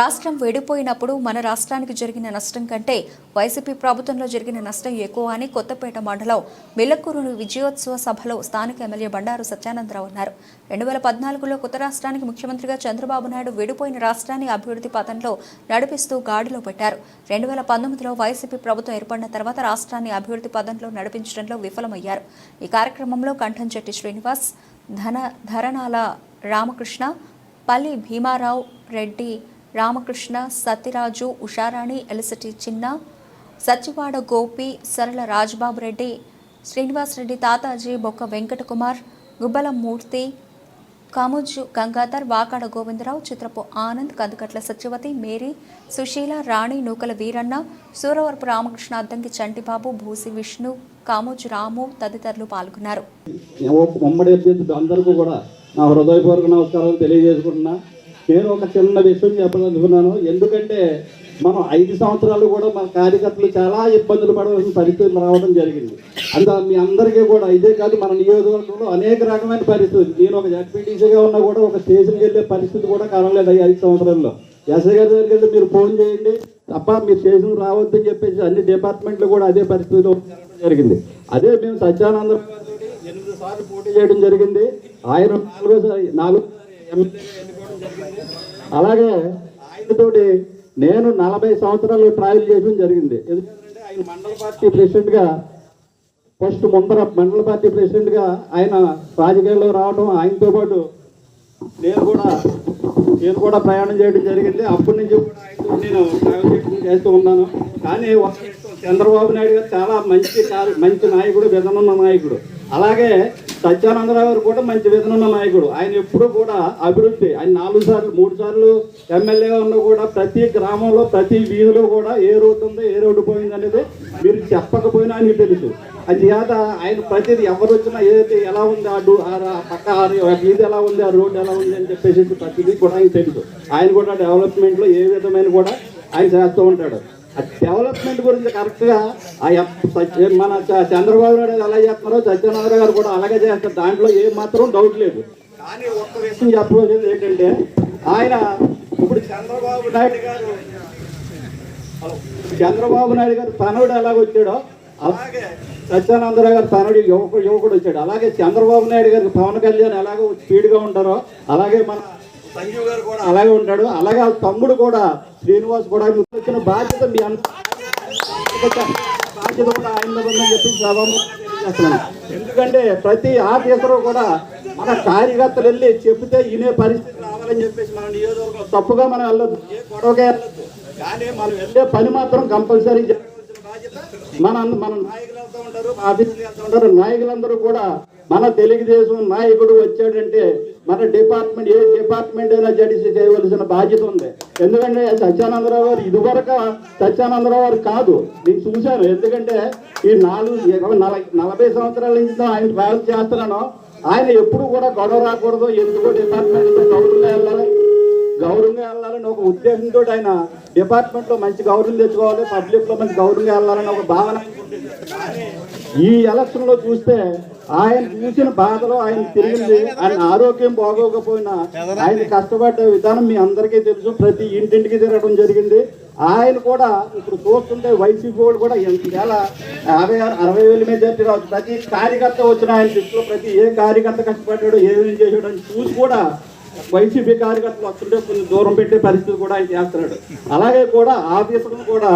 రాష్ట్రం విడిపోయినప్పుడు మన రాష్ట్రానికి జరిగిన నష్టం కంటే వైసీపీ ప్రభుత్వంలో జరిగిన నష్టం ఎక్కువ అని కొత్తపేట మండలం మిల్లకూరును విజయోత్సవ సభలో స్థానిక ఎమ్మెల్యే బండారు సత్యానందరావు అన్నారు. రెండు వేల పద్నాలుగులో కొత్త రాష్ట్రానికి ముఖ్యమంత్రిగా చంద్రబాబు నాయుడు విడిపోయిన రాష్ట్రాన్ని అభివృద్ధి పథంలో నడిపిస్తూ గాడిలో పెట్టారు. రెండు వేల పంతొమ్మిదిలో వైసీపీ ప్రభుత్వం ఏర్పడిన తర్వాత రాష్ట్రాన్ని అభివృద్ధి పథంలో నడిపించడంలో విఫలమయ్యారు. ఈ కార్యక్రమంలో కంఠంచెట్టి శ్రీనివాస్ ధన ధరణాల రామకృష్ణ పల్లి భీమారావు రెడ్డి రామకృష్ణ సత్యరాజు ఉషారాణి ఎలసటి చిన్న సచివాడ గోపి సరళ రాజ్బాబు రెడ్డి శ్రీనివాస్ రెడ్డి తాతాజీ బొక్క వెంకటకుమార్ గుబ్బల మూర్తి కాముజు గంగాధర్ వాకాడ గోవిందరావు చిత్రపు ఆనంద్ కందుకట్ల సత్యవతి మేరీ సుశీల రాణి నూకల వీరన్న సూరవరపు రామకృష్ణ అద్దంకి చంటిబాబు భూసి విష్ణు కామోజు రాము తదితరులు పాల్గొన్నారు. ఉమ్మడి కూడా నా హృదయపూర్వక నమస్కారాలు తెలియజేసుకుంటున్నా. నేను ఒక చిన్న విషయం చెప్పదలుచుకున్నాను. ఎందుకంటే మనం ఐదు సంవత్సరాలు కూడా మన కార్యకర్తలు చాలా ఇబ్బందులు పడవలసిన పరిస్థితులు రావడం జరిగింది. అంత మీ అందరికీ కూడా ఇదే కాదు మన నియోజకవర్గంలో అనేక రకమైన పరిస్థితులు. నేను ఒక జడ్పీటీసీగా ఉన్నా కూడా ఒక స్టేషన్కి వెళ్ళే పరిస్థితి కూడా కలగలేదు ఐదు సంవత్సరాల్లో. ఎస్ఐ గారి దగ్గరికి వెళ్తే మీరు ఫోన్ చేయండి. తప్ప మీరు స్టేషన్ రావద్దని చెప్పేసి అన్ని డిపార్ట్మెంట్లు కూడా అదే పరిస్థితిలో జరిగింది. అదే మేము సత్యానంద ఎనిమిది సార్లు పోటీ చేయడం జరిగింది. ఆయన నాలుగోసారి నాలుగు ఎమ్మెల్యే అలాగే ఆయనతోటి నేను నలభై సంవత్సరాలు ట్రావెల్ చేయడం జరిగింది. ఎందుకంటే ఆయన మండల పార్టీ ప్రెసిడెంట్గా ఫస్ట్ ముందర మండల పార్టీ ప్రెసిడెంట్గా ఆయన రాజకీయాల్లో రావడం ఆయనతో పాటు నేను కూడా నేను కూడా ప్రయాణం చేయడం జరిగింది. అప్పటి నుంచి కూడా ఆయనతో నేను ట్రావెల్ చేయడం చేస్తూ ఉన్నాను. కానీ ఒక చంద్రబాబు నాయుడు గారు చాలా మంచి మంచి నాయకుడు విధనున్న నాయకుడు. అలాగే సత్యానందరావు గారు కూడా మంచి విధనున్న నాయకుడు. ఆయన ఎప్పుడూ కూడా అభివృద్ధి. ఆయన నాలుగు సార్లు మూడు సార్లు ఎమ్మెల్యేగా ఉన్న కూడా ప్రతి గ్రామంలో ప్రతి వీధిలో కూడా ఏ రోడ్డు ఉందో ఏ రోడ్డు పోయింది అనేది మీరు చెప్పకపోయినా ఆయనకి తెలుసు. అది చేత ఆయన ప్రతిదీ ఎవరు వచ్చినా ఏదైతే ఎలా ఉంది ఆ డూ పక్క వీధి ఎలా ఉంది ఆ రోడ్డు ఎలా ఉంది అని చెప్పేసి ప్రతిదీ కూడా ఆయన తెలుసు. ఆయన కూడా డెవలప్మెంట్లో ఏ విధమైన కూడా ఆయన చేస్తూ ఉంటాడు. డెవలప్మెంట్ గురించి కరెక్ట్గా ఆ మన చంద్రబాబు నాయుడు ఎలా చేస్తున్నారో సత్యనారాయణ గారు కూడా అలాగే చేస్తారు. దాంట్లో ఏం మాత్రం డౌట్ లేదు. కానీ ఒక్క విషయం చెప్పవలసింది ఏంటంటే ఆయన ఇప్పుడు చంద్రబాబు నాయుడు గారు చంద్రబాబు నాయుడు గారు తనవుడు ఎలాగ వచ్చాడో అలాగే సత్యానందరావు గారు తనవుడు యువకుడు యువకుడు వచ్చాడు. అలాగే చంద్రబాబు నాయుడు గారికి పవన్ కళ్యాణ్ ఎలాగో స్పీడ్గా ఉంటారో అలాగే మన సంజీవ్ గారు కూడా అలాగే ఉంటాడు. అలాగే తమ్ముడు కూడా శ్రీనివాస్ కూడా వచ్చిన బాధ్యత మీ బాధ్యత కూడా ఆయన ఉందని చెప్పి ఎందుకంటే ప్రతి ఆఫీసరు కూడా మన కార్యకర్తలు వెళ్ళి చెప్తే ఇనే పరిస్థితి రావాలని చెప్పేసి మన నియోజకవర్గం తప్పుగా మనం వెళ్ళదు ఏ గొడవకే కానీ మనం వెళ్ళే పని మాత్రం కంపల్సరీ బాధ్యత మన మన నాయకులు వెళ్తూ ఉంటారు ఆఫీసులు వెళ్తూ ఉంటారు. నాయకులందరూ కూడా మన తెలుగుదేశం నాయకుడు వచ్చాడంటే మన డిపార్ట్మెంట్ ఏ డిపార్ట్మెంట్ అయినా జడిసి చేయవలసిన బాధ్యత ఉంది. ఎందుకంటే సత్యానందరావు గారు ఇదివరకు సత్యానందరావు గారు కాదు. నేను చూశాను ఎందుకంటే ఈ నాలుగు నలభై నలభై సంవత్సరాల నుంచి ఆయన ట్రావెల్ చేస్తున్నాను. ఆయన ఎప్పుడు కూడా గొడవ రాకూడదు. ఎందుకో డిపార్ట్మెంట్ గౌరవంగా వెళ్ళాలి. గౌరవంగా వెళ్ళాలని ఒక ఉద్దేశంతో ఆయన డిపార్ట్మెంట్లో మంచి గౌరవం తెచ్చుకోవాలి. పబ్లిక్లో మంచి గౌరవంగా వెళ్ళాలని ఒక భావన. ఆయనకు ఈ ఎలక్షన్లో చూస్తే ఆయన చూసిన బాధలో ఆయన తిరిగింది. ఆయన ఆరోగ్యం బాగోకపోయినా ఆయన కష్టపడ్డ విధానం మీ అందరికీ తెలుసు. ప్రతి ఇంటింటికి తిరగడం జరిగింది. ఆయన కూడా ఇప్పుడు చూస్తుంటే వైసీపీ వాళ్ళు కూడా ఎంత యాభై ఆరు అరవై వేల మెజార్టీ రావచ్చు. ప్రతి కార్యకర్త వచ్చిన ఆయన దృష్టిలో ప్రతి ఏ కార్యకర్త కష్టపడ్డాడు ఏమేమి చేశాడు అని చూసి కూడా వైసీపీ కార్యకర్తలు వస్తుంటే కొంచెం దూరం పెట్టే పరిస్థితి కూడా ఆయన చేస్తున్నాడు. అలాగే కూడా ఆఫీసులను కూడా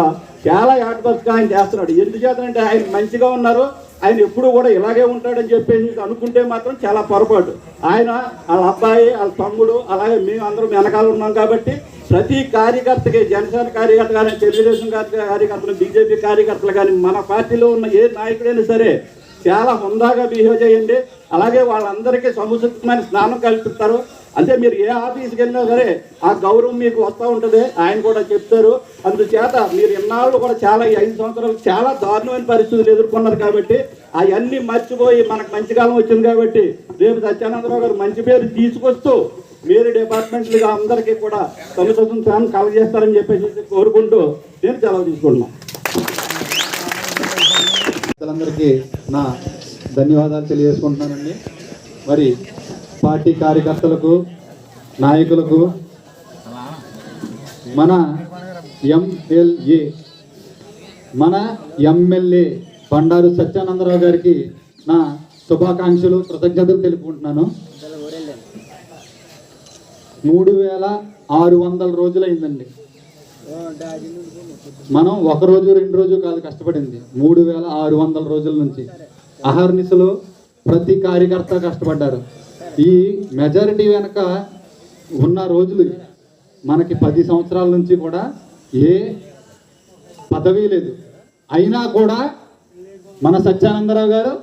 చాలా యాడ్వర్స్గా ఆయన చేస్తున్నాడు. ఎందుచేతంటే ఆయన మంచిగా ఉన్నారు. ఆయన ఎప్పుడు కూడా ఇలాగే ఉంటాడని చెప్పేసి అనుకుంటే మాత్రం చాలా పొరపాటు. ఆయన వాళ్ళ అబ్బాయి వాళ్ళ తమ్ముడు అలాగే మేము అందరం వెనకాల ఉన్నాం కాబట్టి ప్రతి కార్యకర్తకి జనసేన కార్యకర్త కానీ తెలుగుదేశం కార్యకర్తలు బీజేపీ కార్యకర్తలు కానీ మన పార్టీలో ఉన్న ఏ నాయకుడైనా సరే చాలా హుందాగా బిహేవ్ చేయండి. అలాగే వాళ్ళందరికీ సముచితమైన స్నానం కల్పిస్తారు. అంటే మీరు ఏ ఆఫీస్కి వెళ్ళినా సరే ఆ గౌరవం మీకు వస్తూ ఉంటుంది. ఆయన కూడా చెప్తారు. అందుచేత మీరు ఇన్నాళ్ళు కూడా చాలా ఐదు సంవత్సరాలు చాలా దారుణమైన పరిస్థితులు ఎదుర్కొన్నారు కాబట్టి అవన్నీ మర్చిపోయి మనకు మంచి కాలం వచ్చింది కాబట్టి రేపు సత్యానందరావు గారు మంచి పేరు తీసుకొస్తూ మీరు డిపార్ట్మెంట్లుగా అందరికీ కూడా సముచితం స్నానం కలగజేస్తారని చెప్పేసి కోరుకుంటూ నేను సెలవు తీసుకుంటున్నాను. అందరికీ నా ధన్యవాదాలు తెలియజేసుకుంటున్నానండి. మరి పార్టీ కార్యకర్తలకు నాయకులకు మన ఎంఎల్ఏ మన ఎమ్మెల్యే బండారు సత్యానందరావు గారికి నా శుభాకాంక్షలు కృతజ్ఞతలు తెలుపుకుంటున్నాను. మూడు వేల ఆరు వందల రోజులైందండి. మనం ఒక రోజు రెండు రోజు కాదు కష్టపడింది. మూడు వేల ఆరు వందల రోజుల నుంచి. అహర్నిశలు ప్రతి కార్యకర్త కష్టపడ్డారు. ఈ మెజారిటీ వెనక ఉన్న రోజులు మనకి పది సంవత్సరాల నుంచి కూడా ఏ పదవి లేదు. అయినా కూడా మన సత్యానందరావు గారు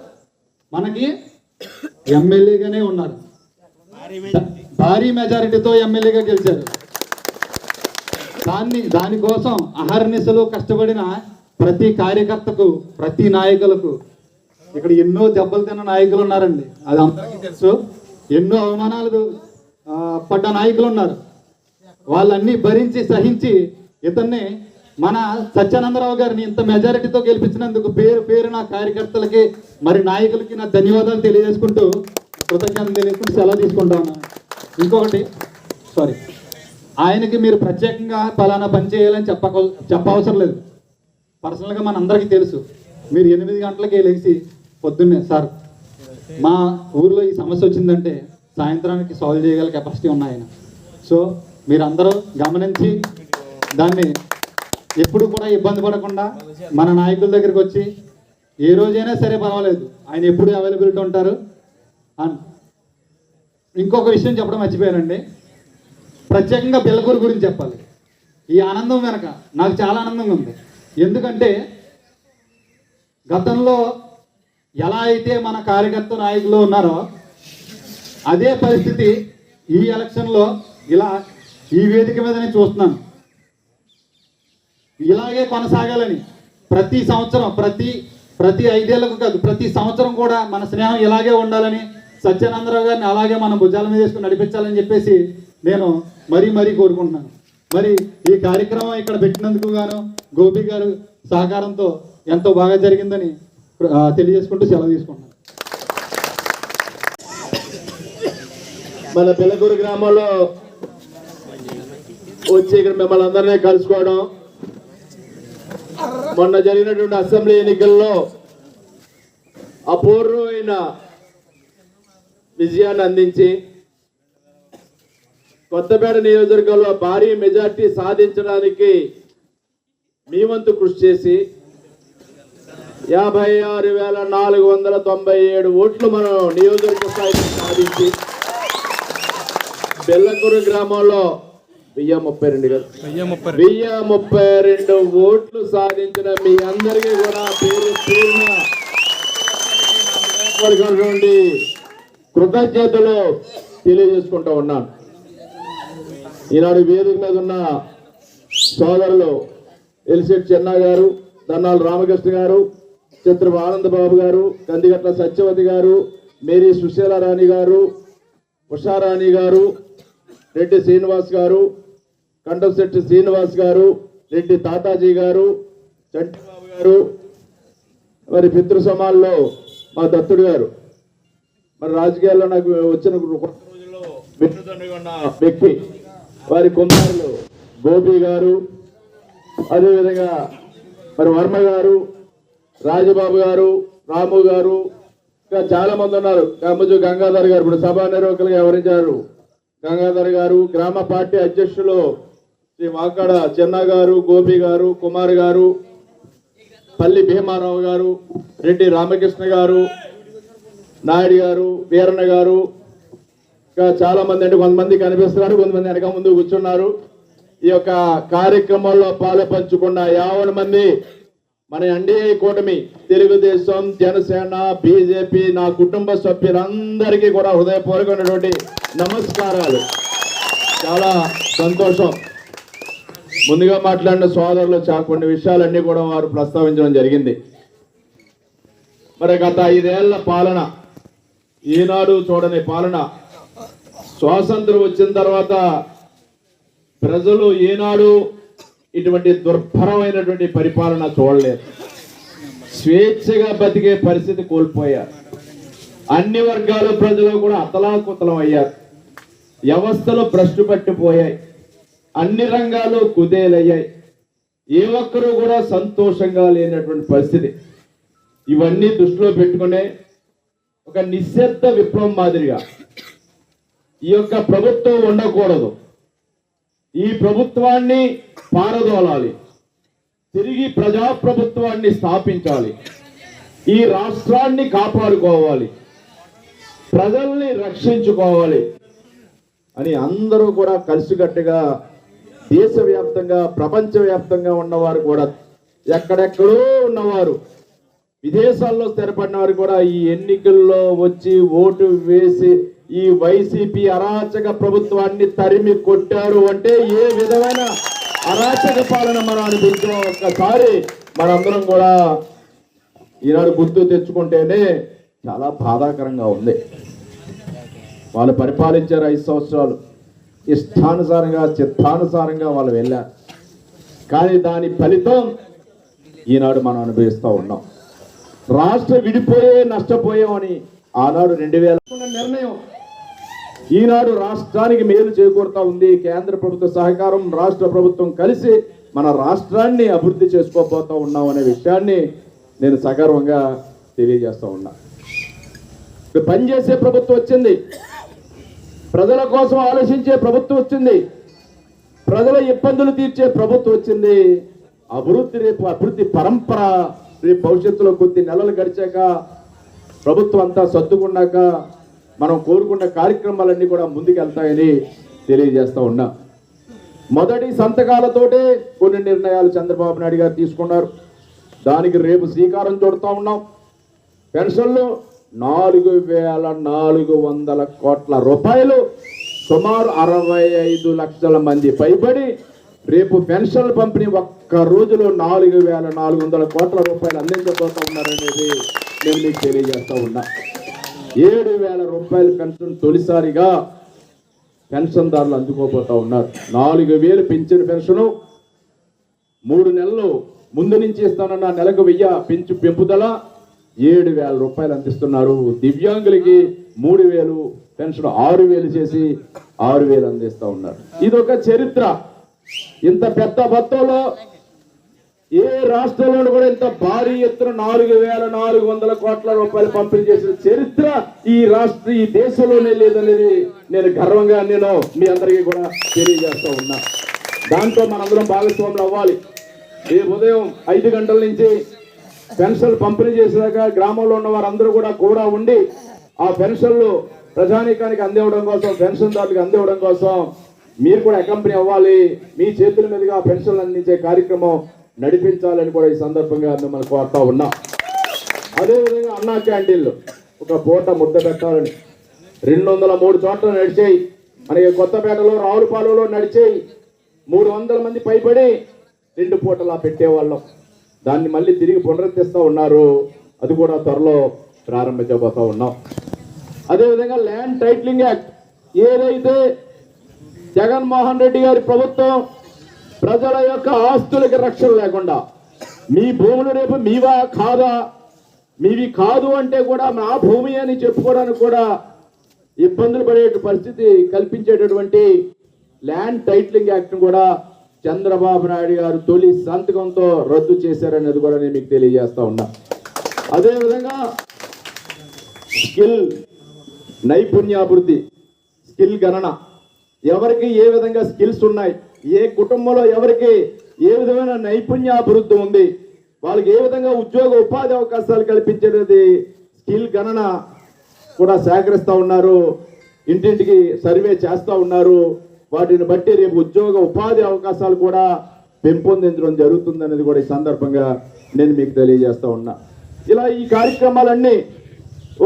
మనకి ఎమ్మెల్యేగానే ఉన్నారు. భారీ మెజారిటీతో ఎమ్మెల్యేగా గెలిచారు. దాన్ని దానికోసం అహర్నిశలు కష్టపడిన ప్రతి కార్యకర్తకు ప్రతి నాయకులకు ఇక్కడ ఎన్నో దెబ్బలు తిన్న నాయకులు ఉన్నారండి. అది అందరికీ తెలుసు. ఎన్నో అవమానాలు పడ్డ నాయకులు ఉన్నారు. వాళ్ళన్నీ భరించి సహించి ఇతన్ని మన సత్యానందరావు గారిని ఇంత మెజారిటీతో గెలిపించినందుకు పేరు పేరు నా కార్యకర్తలకి మరి నాయకులకి నా ధన్యవాదాలు తెలియజేసుకుంటూ కృతజ్ఞతలు తెలియజేసుకుంటూ సెలవు తీసుకుంటా ఉన్నాను. ఇంకొకటి సారీ ఆయనకి మీరు ప్రత్యేకంగా పలానా పని చేయాలని చెప్పక చెప్పవసరం లేదు. పర్సనల్గా మన అందరికీ తెలుసు. మీరు ఎనిమిది గంటలకి లేచి పొద్దున్నే సార్ మా ఊర్లో ఈ సమస్య వచ్చిందంటే సాయంత్రానికి సాల్వ్ చేయగల కెపాసిటీ ఉన్నాయి ఆయన. సో మీరందరూ గమనించి దాన్ని ఎప్పుడు కూడా ఇబ్బంది పడకుండా మన నాయకుల దగ్గరికి వచ్చి ఏ రోజైనా సరే పర్వాలేదు ఆయన ఎప్పుడు అవైలబిలిటీ ఉంటారు. అండ్ ఇంకొక విషయం చెప్పడం మర్చిపోయానండి. ప్రత్యేకంగా బిల్లకూరు గురించి చెప్పాలి. ఈ ఆనందం వెనక నాకు చాలా ఆనందంగా ఉంది. ఎందుకంటే గతంలో ఎలా అయితే మన కార్యకర్త నాయకులు ఉన్నారో అదే పరిస్థితి ఈ ఎలక్షన్లో ఇలా ఈ వేదిక మీద నేను చూస్తున్నాను. ఇలాగే కొనసాగాలని ప్రతి సంవత్సరం ప్రతి ప్రతి ఐదేళ్ళకు కాదు ప్రతి సంవత్సరం కూడా మన స్నేహం ఇలాగే ఉండాలని సత్యానందరావు గారిని అలాగే మన భుజాల మీద వేసుకుని నడిపించాలని చెప్పేసి నేను మరీ మరీ కోరుకుంటున్నాను. మరి ఈ కార్యక్రమం ఇక్కడ పెట్టినందుకు గాను గోపి గారు సహకారంతో ఎంతో బాగా జరిగిందని తెలియజేసుకుంటూ సెలవు తీసుకుంటున్నాను. మన పిల్లకూరు గ్రామంలో వచ్చి ఇక్కడ మిమ్మల్ని అందరినీ కలుసుకోవడం మొన్న జరిగినటువంటి అసెంబ్లీ ఎన్నికల్లో అపూర్వమైన విజయాన్ని అందించి కొత్తపేట నియోజకవర్గంలో భారీ మెజార్టీ సాధించడానికి మీ వంతు కృషి చేసి యాభై ఆరు వేల నాలుగు వందల తొంభై ఏడు ఓట్లు మనం నియోజకవర్గ స్థాయిలో సాధించి బెల్లకూరు గ్రామంలో వెయ్యి ముప్పై రెండు కదా వెయ్యి ముప్పై రెండు. ఓట్లు సాధించిన మీ అందరికీ కూడా పేరు నుండి కృతజ్ఞతలు తెలియజేసుకుంటూ ఉన్నాను. ఈనాడు వేదిక మీద ఉన్న సోదరులు ఎలిసెట్ చెన్న గారు దన్నాల రామకృష్ణ గారు చిత్రపు ఆనందబాబు గారు కందిగట్ల సత్యవతి గారు మేరీ సుశీల రాణి గారు ఉషారాణి గారు రెడ్డి శ్రీనివాస్ గారు కండంశెట్టి శ్రీనివాస్ గారు రెడ్డి తాతాజీ గారు చంటిబాబు గారు మరి పితృ సమాల్లో మా దత్తుడు గారు. మరి రాజకీయాల్లో నాకు వచ్చిన కొత్త రోజుల్లో వెన్నుదన్నుగా ఉన్న వ్యక్తి వారి కుమారులు గోపి గారు అదేవిధంగా మరి వర్మ గారు రాజబాబు గారు రాము గారు ఇంకా చాలా మంది ఉన్నారు. గమ్మజు గంగాధర్ గారు ఇప్పుడు సభా నిర్వాహకులుగా వివరించారు గంగాధర్ గారు గ్రామ పార్టీ అధ్యక్షులు శ్రీ వాకాడ చెన్న గారు గోపి గారు కుమార్ గారు పల్లి భీమారావు గారు రెడ్డి రామకృష్ణ గారు నాయుడు గారు వీరన్న గారు ఇంకా చాలా మంది అంటే కొంతమంది కనిపిస్తున్నారు కొంతమంది వెనక ముందు కూర్చున్నారు. ఈ యొక్క కార్యక్రమంలో పాలు పంచుకున్న యావన మంది మన ఎన్డీఏ కూటమి తెలుగుదేశం జనసేన బీజేపీ నా కుటుంబ సభ్యులందరికీ కూడా హృదయపూర్వకమైనటువంటి నమస్కారాలు. చాలా సంతోషం. ముందుగా మాట్లాడిన సోదరులు చా కొన్ని విషయాలన్నీ కూడా వారు ప్రస్తావించడం జరిగింది. మరి గత ఐదేళ్ళ పాలన ఈనాడు చూడని పాలన స్వాతంత్రం వచ్చిన తర్వాత ప్రజలు ఈనాడు ఇటువంటి దుర్భరమైనటువంటి పరిపాలన చూడలేదు. స్వేచ్ఛగా బతికే పరిస్థితి కోల్పోయారు. అన్ని వర్గాల ప్రజలు కూడా అతలాకుతలం అయ్యారు. వ్యవస్థలు భ్రష్టు పట్టిపోయాయి. అన్ని రంగాలు కుదేలయ్యాయి. ఏ ఒక్కరూ కూడా సంతోషంగా లేనటువంటి పరిస్థితి. ఇవన్నీ దృష్టిలో పెట్టుకునే ఒక నిశ్శబ్ద విప్లవం మాదిరిగా ఈ యొక్క ప్రభుత్వం ఉండకూడదు. ఈ ప్రభుత్వాన్ని పారదోలాలి. తిరిగి ప్రజాప్రభుత్వాన్ని స్థాపించాలి. ఈ రాష్ట్రాన్ని కాపాడుకోవాలి. ప్రజల్ని రక్షించుకోవాలి అని అందరూ కూడా కలిసికట్టుగా దేశవ్యాప్తంగా ప్రపంచవ్యాప్తంగా ఉన్నవారు కూడా ఎక్కడెక్కడో ఉన్నవారు విదేశాల్లో స్థిరపడిన వారు కూడా ఈ ఎన్నికల్లో వచ్చి ఓటు వేసి ఈ వైసీపీ అరాచక ప్రభుత్వాన్ని తరిమి కొట్టారు అంటే ఏ విధమైన అరాచక పాలన మనం అనిపించాం ఒక్కసారి మనందరం కూడా ఈనాడు గుర్తు తెచ్చుకుంటేనే చాలా బాధాకరంగా ఉంది. వాళ్ళు పరిపాలించారు ఐదు సంవత్సరాలు. ఇష్టానుసారంగా చిత్తానుసారంగా వాళ్ళు వెళ్ళారు. కానీ దాని ఫలితం ఈనాడు మనం అనుభవిస్తూ ఉన్నాం. రాష్ట్ర విడిపోయే నష్టపోయామని ఆనాడు రెండు వేల నిర్ణయం ఈనాడు రాష్ట్రానికి మేలు చేకూరుతా ఉంది. కేంద్ర ప్రభుత్వ సహకారం రాష్ట్ర ప్రభుత్వం కలిసి మన రాష్ట్రాన్ని అభివృద్ధి చేసుకోబోతా ఉన్నాం అనే విషయాన్ని నేను సగర్వంగా తెలియజేస్తూ ఉన్నా. ఇప్పుడు పనిచేసే ప్రభుత్వం వచ్చింది. ప్రజల కోసం ఆలోచించే ప్రభుత్వం వచ్చింది. ప్రజల ఇబ్బందులు తీర్చే ప్రభుత్వం వచ్చింది. అభివృద్ధి రేపు అభివృద్ధి పరంపర రేపు భవిష్యత్తులో కొద్ది నెలలు గడిచాక ప్రభుత్వం అంతా సర్దుకున్నాక మనం కోరుకున్న కార్యక్రమాలన్నీ కూడా ముందుకెళ్తాయని తెలియజేస్తూ ఉన్నా. మొదటి సంతకాలతోటే కొన్ని నిర్ణయాలు చంద్రబాబు నాయుడు గారు తీసుకున్నారు. దానికి రేపు శ్రీకారం చుడుతూ ఉన్నాం. పెన్షన్లు నాలుగు వేల నాలుగు వందల కోట్ల రూపాయలు సుమారు అరవై ఐదు లక్షల మంది పైబడి రేపు పెన్షన్ పంపిణీ ఒక్క రోజులో నాలుగు వేల నాలుగు వందల కోట్ల రూపాయలు అందించబోతా ఉన్నారనేది నేను మీకు తెలియజేస్తూ ఉన్నా. ఏడు వేల రూపాయల పెన్షన్ తొలిసారిగా పెన్షన్దారులు అందుకోబోతా ఉన్నారు. నాలుగు వేలు పెంచిన పెన్షను మూడు నెలలు ముందు నుంచి ఇస్తానన్న నెలకు వెయ్యి పెంచు పెంపుదల ఏడు వేల రూపాయలు అందిస్తున్నారు. దివ్యాంగులకి మూడు వేలు పెన్షన్ ఆరు వేలు చేసి ఆరు వేలు అందిస్తూ ఉన్నారు. ఇది ఒక చరిత్ర. ఇంత పెద్ద మొత్తంలో ఏ రాష్ట్రంలోనూ కూడా ఇంత భారీ ఎత్తున నాలుగు వేల నాలుగు వందల కోట్ల రూపాయలు పంపిణీ చేసిన చరిత్ర ఈ రాష్ట్ర ఈ దేశంలోనే లేదనేది నేను గర్వంగా నేను మీ అందరికీ కూడా తెలియజేస్తూ ఉన్నా. దాంతో మనందరం భాగస్వాములు అవ్వాలి. రేపు ఉదయం ఐదు గంటల నుంచి పెన్షన్లు పంపిణీ చేసినాక గ్రామంలో ఉన్న వారందరూ కూడా కూడా ఉండి ఆ పెన్షన్లు ప్రజానీకానికి అందివ్వడం కోసం పెన్షన్దారులకు అందివ్వడం కోసం మీరు కూడా అకంపెనీ అవ్వాలి. మీ చేతుల మీదుగా పెన్షన్లు అందించే కార్యక్రమం నడిపించాలని కూడా ఈ సందర్భంగా మిమ్మల్ని కోరుతా ఉన్నాం. అదేవిధంగా అన్నా క్యాంటీన్లు. ఒక పూట ముద్ద పెట్టాలని. రెండు వందల మూడు చోట్ల నడిచేయి. మనకి కొత్తపేటలో రావులపాలెంలో నడిచేయి. మూడు వందల మంది పైబడి రెండు పూటలా పెట్టేవాళ్ళం. దాన్ని మళ్ళీ తిరిగి పునరుద్ధరిస్తూ ఉన్నారు. అది కూడా త్వరలో ప్రారంభించబోతూ ఉన్నాం. అదేవిధంగా ల్యాండ్ టైటిలింగ్ యాక్ట్. ఏదైతే జగన్మోహన్ రెడ్డి గారి ప్రభుత్వం ప్రజల యొక్క ఆస్తులకి రక్షణ లేకుండా. మీ భూములు రేపు మీవా కాదా? మీవి కాదు అంటే కూడా నా భూమి అని చెప్పుకోవడానికి కూడా ఇబ్బందులు పడే పరిస్థితి కల్పించేటటువంటి ల్యాండ్ టైటిలింగ్ యాక్ట్ కూడా చంద్రబాబు నాయుడు గారు తొలి సంతకంతో రద్దు చేశారనేది కూడా నేను మీకు తెలియజేస్తా ఉన్నా. అదేవిధంగా స్కిల్ నైపుణ్యాభివృద్ధి స్కిల్ గణన. ఎవరికి ఏ విధంగా స్కిల్స్ ఉన్నాయి? ఏ కుటుంబంలో ఎవరికి ఏ విధమైన నైపుణ్యాభివృద్ధి ఉంది వాళ్ళకి ఏ విధంగా ఉద్యోగ ఉపాధి అవకాశాలు కల్పించేది స్కిల్ గణన కూడా సేకరిస్తూ ఉన్నారు ఇంటింటికి సర్వే చేస్తూ ఉన్నారు. వాటిని బట్టి రేపు ఉద్యోగ ఉపాధి అవకాశాలు కూడా పెంపొందించడం జరుగుతుందనేది కూడా ఈ సందర్భంగా నేను మీకు తెలియజేస్తూ ఉన్నా. ఇలా ఈ కార్యక్రమాలన్నీ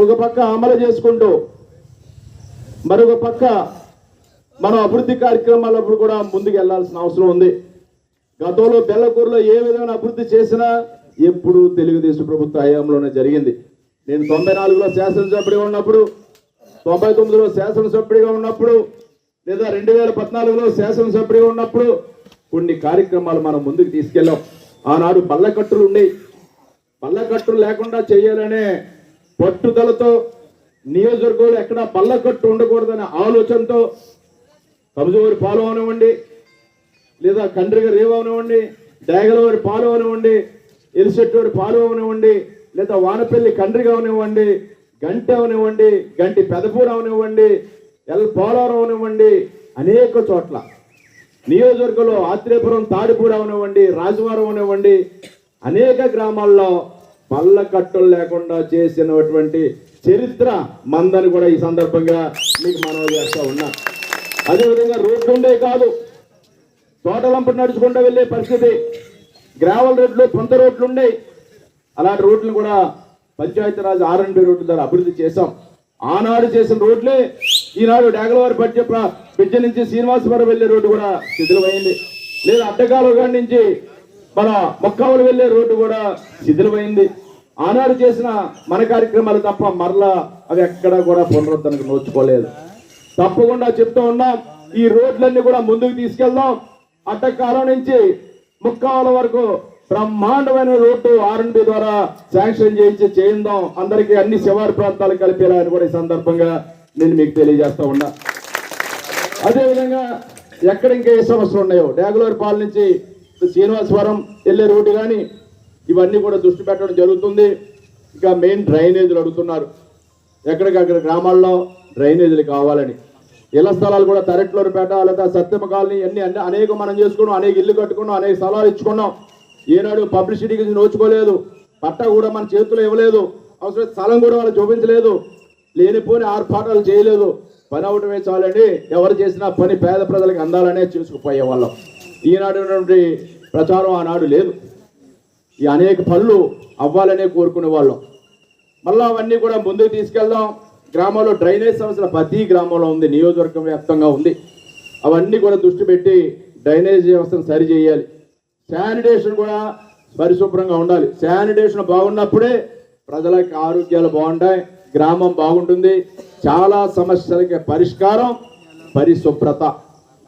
ఒక పక్క అమలు చేసుకుంటూ మరొక పక్క మనం అభివృద్ధి కార్యక్రమాలప్పుడు కూడా ముందుకు వెళ్ళాల్సిన అవసరం ఉంది. గతంలో బెల్లకూరులో ఏ విధమైన అభివృద్ధి చేసినా ఎప్పుడు తెలుగుదేశం ప్రభుత్వ హయాంలోనే జరిగింది. నేను తొంభై నాలుగులో శాసనసభ్యుడిగా ఉన్నప్పుడు తొంభై తొమ్మిదిలో శాసనసభ్యుడిగా ఉన్నప్పుడు లేదా రెండు వేల పద్నాలుగులో శాసనసభ్యుడిగా ఉన్నప్పుడు కొన్ని కార్యక్రమాలు మనం ముందుకు తీసుకెళ్ళాం. ఆనాడు బల్లకట్టులు ఉండేవి. బల్లకట్టులు లేకుండా చేయాలనే పట్టుదలతో నియోజకవర్గంలో ఎక్కడ బల్లకట్టు ఉండకూడదనే ఆలోచనతో కబజోరి పాలు అవనివ్వండి లేదా కండ్రిగ రేవు అవనివ్వండి డేగలవారి పాలు అవనివ్వండి ఎలిసెట్టూరి పాలు అవనివ్వండి లేదా వానపల్లి కండ్రిగ అవనివ్వండి గంట అవనివ్వండి గంటి పెదపూరు అవనివ్వండి ఎల్ పోలవరం అవనివ్వండి అనేక చోట్ల. నియోజకవర్గంలో ఆత్రేయపురం తాడిపూడి అవనివ్వండి రాజవరం అవనివ్వండి అనేక గ్రామాల్లో పళ్ళ కట్టలు లేకుండా చేసినటువంటి చరిత్ర మందని కూడా ఈ సందర్భంగా మీకు మనవి చేస్తూ ఉన్నాం. అదేవిధంగా రోడ్లు ఉండే కాదు. తోటలంపటి నడుచుకుంటూ వెళ్ళే పరిస్థితి. గ్రావల్ రోడ్లు పొంత రోడ్లు ఉండే అలాంటి రోడ్లు కూడా పంచాయతీరాజ్ ఆర్ రోడ్ల ద్వారా అభివృద్ధి చేశాం. ఆనాడు చేసిన రోడ్లే ఈనాడు డాగలవారి పట్ల బిడ్జ నుంచి శ్రీనివాసపురం వెళ్ళే రోడ్డు కూడా శిథిలమైంది. లేదా అడ్డకాలు నుంచి మన మొక్కవలు వెళ్ళే రోడ్డు కూడా శిథిలమైంది. ఆనాడు చేసిన మన కార్యక్రమాలు తప్ప మరలా అవి ఎక్కడా కూడా పునరుద్ధరణకు నోచుకోలేదు. తప్పకుండా చెప్తూ ఉన్నాం. ఈ రోడ్లన్నీ కూడా ముందుకు తీసుకెళ్దాం. అడ్డకాలం నుంచి ముక్కాల వరకు బ్రహ్మాండమైన రోడ్డు ఆర్ఎండి ద్వారా శాంక్షన్ చేయించి చేయిందాం. అందరికీ అన్ని శివారు ప్రాంతాలు కలిపేలా అని కూడా ఈ సందర్భంగా నేను మీకు తెలియజేస్తా ఉన్నా. అదేవిధంగా ఎక్కడ ఇంకా ఏ సమస్యలు ఉన్నాయో డాగులూరు పాల నుంచి శ్రీనివాసవరం వెళ్ళే రోడ్డు కానీ ఇవన్నీ కూడా దృష్టి పెట్టడం జరుగుతుంది. ఇంకా మెయిన్ డ్రైనేజీలు అడుగుతున్నారు. ఎక్కడికక్కడ గ్రామాల్లో డ్రైనేజీలు కావాలని. ఇళ్ళ స్థలాలు కూడా తరెట్లూరుపేట లేదా సత్యమ కాలనీ అన్ని అన్ని అనేక మనం చేసుకున్నాం అనేక ఇల్లు కట్టుకున్నాం అనేక స్థలాలు ఇచ్చుకున్నాం. ఏనాడు పబ్లిసిటీకి నోచుకోలేదు పట్టా కూడా మన చేతుల్లో ఇవ్వలేదు అవసరం స్థలం కూడా వాళ్ళు చూపించలేదు లేనిపోని ఆర్పాటాలు చేయలేదు. పని అవటమే చాలండి ఎవరు చేసినా పని పేద ప్రజలకు అందాలనే చూసుకుపోయే వాళ్ళం. ఈనాడు ప్రచారం ఆనాడు లేదు. ఈ అనేక పనులు అవ్వాలనే కోరుకునే వాళ్ళం. మళ్ళీ అవన్నీ కూడా ముందుకు తీసుకెళ్దాం. గ్రామంలో డ్రైనేజ్ సమస్య ప్రతి గ్రామంలో ఉంది నియోజకవర్గం వ్యాప్తంగా ఉంది. అవన్నీ కూడా దృష్టి పెట్టి డ్రైనేజ్ వ్యవస్థను సరిచేయాలి శానిటేషన్ కూడా పరిశుభ్రంగా ఉండాలి. శానిటేషన్ బాగున్నప్పుడే ప్రజలకి ఆరోగ్యాలు బాగుంటాయి గ్రామం బాగుంటుంది. చాలా సమస్యలకి పరిష్కారం పరిశుభ్రత.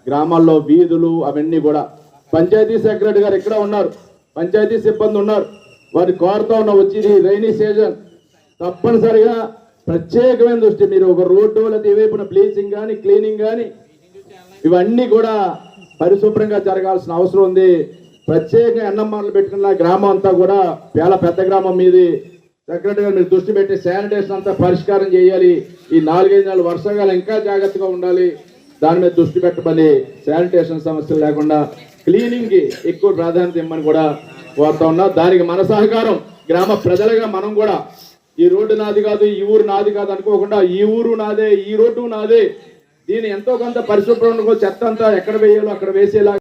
గ్రామాల్లో వీధులు అవన్నీ కూడా. పంచాయతీ సెక్రటరీ గారు ఇక్కడ ఉన్నారు? పంచాయతీ సిబ్బంది ఉన్నారు. వారిని కోరుతా ఉన్న వచ్చి రైనీ సీజన్. తప్పనిసరిగా ప్రత్యేకమైన దృష్టి. మీరు ఒక రోడ్డు లేదా ఏవైపున బ్లీచింగ్ కానీ క్లీనింగ్ కానీ ఇవన్నీ కూడా పరిశుభ్రంగా జరగాల్సిన అవసరం ఉంది. ప్రత్యేకంగా ఎన్నమ్మలు పెట్టుకున్న గ్రామం అంతా కూడా చాలా పెద్ద గ్రామం మీది. సెక్రటరీగా మీరు దృష్టి పెట్టి శానిటేషన్ అంతా పరిష్కారం చేయాలి. ఈ నాలుగైదు నెలలు వర్షాకాలం ఇంకా జాగ్రత్తగా ఉండాలి. దాని మీద దృష్టి పెట్టమని శానిటేషన్ సమస్యలు లేకుండా క్లీనింగ్కి ఎక్కువ ప్రాధాన్యత ఇమ్మని కూడా కోరుతా ఉన్నా. దానికి మన సహకారం గ్రామ ప్రజలుగా మనం కూడా ఈ రోడ్డు నాది కాదు ఈ ఊరు నాది కాదు అనుకోకుండా ఈ ఊరు నాదే ఈ రోడ్డు నాదే. దీని ఎంతో కొంత పరిశుభ్రంగా చెత్త అంతా ఎక్కడ వేయాలో అక్కడ వేసేలా